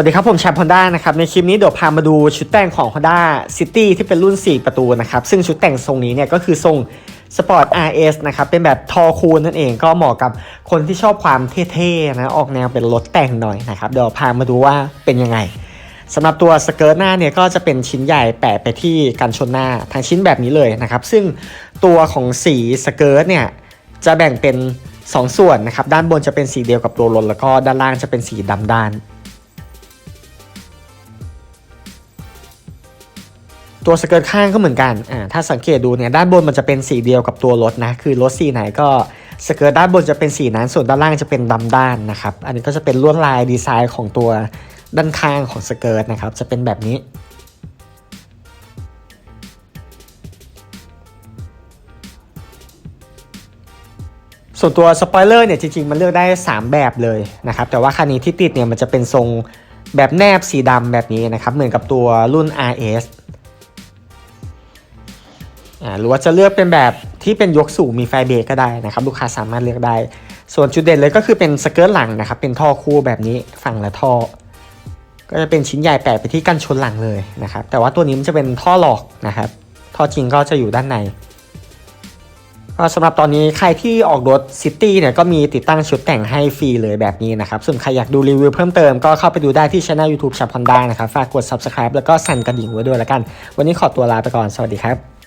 วัสดีครับ ผมแชมป์ฮอนด้านะครับ ในคลิปนี้เดี๋ยวพามาดูชุดแต่งของ Honda City ที่เป็นรุ่น 4 ประตูนะครับ ซึ่งชุดแต่งทรงนี้เนี่ยก็คือทรง Sport RS นะครับ เป็นแบบทอคูลนั่นเองก็เหมาะกับคนที่ชอบความเท่ๆนะ ออกแนวเป็นรถแต่งหน่อยนะครับ เดี๋ยวพามาดูว่าเป็นยังไงสำหรับตัวสเกิร์ตหน้าเนี่ยก็จะเป็นชิ้นใหญ่แปะไปที่กันชนหน้าทั้งชิ้นแบบนี้เลยนะครับ ซึ่งตัวของสีสเกิร์ตเนี่ยจะแบ่งเป็น 2 ส่วนนะครับ ด้านบนจะเป็นสีเดียวกับตัวรถแล้วก็ด้านล่างจะเป็นสีดำด้าน ตัวสเกิร์ตข้างก็เหมือนกันอ่าถ้าสังเกตดูเนี่ยด้านบนมันจะเป็นสีเดียวกับตัวรถนะคือรถสีไหนก็สเกิร์ตด้านบนจะเป็นสีนั้นส่วนด้านล่างจะเป็นดำด้านนะครับอันนี้ก็จะเป็นลวดลายดีไซน์ของตัวด้านข้างของสเกิร์ตนะครับจะเป็นแบบนี้ส่วนตัวสปอยเลอร์เนี่ยจริงๆ มันเลือกได้ 3 แบบเลยนะครับแต่ว่าคันนี้ที่ติดเนี่ยมันจะเป็นทรงแบบแนบสีดำแบบนี้นะครับเหมือนกับตัวรุ่น RS หรือว่าจะเลือกเป็นแบบที่เป็นยกสูงมีไฟเบรกก็ได้นะครับ ลูกค้าสามารถเลือกได้ ส่วนจุดเด่นเลยก็คือเป็นสเกิร์ตหลังนะครับ เป็นท่อคู่แบบนี้ฝั่งละท่อ ก็จะเป็นชิ้นใหญ่แปะไปที่กันชนหลังเลยนะครับ แต่ว่าตัวนี้มันจะเป็นท่อหลอกนะครับ ท่อจริงก็จะอยู่ด้านในก็สำหรับตอนนี้ใครที่ออกรถซิตี้เนี่ยก็มีติดตั้งชุดแต่งให้ฟรีเลยแบบนี้นะครับ ส่วนใครอยากดูรีวิวเพิ่มเติมก็เข้าไปดูได้ที่ช่อง YouTube ชับฮอนด้านะครับ ฝากกด Subscribe แล้วก็สั่นกระดิ่งไว้ด้วยละกัน วันนี้ขอตัวลาไปก่อน สวัสดีครับ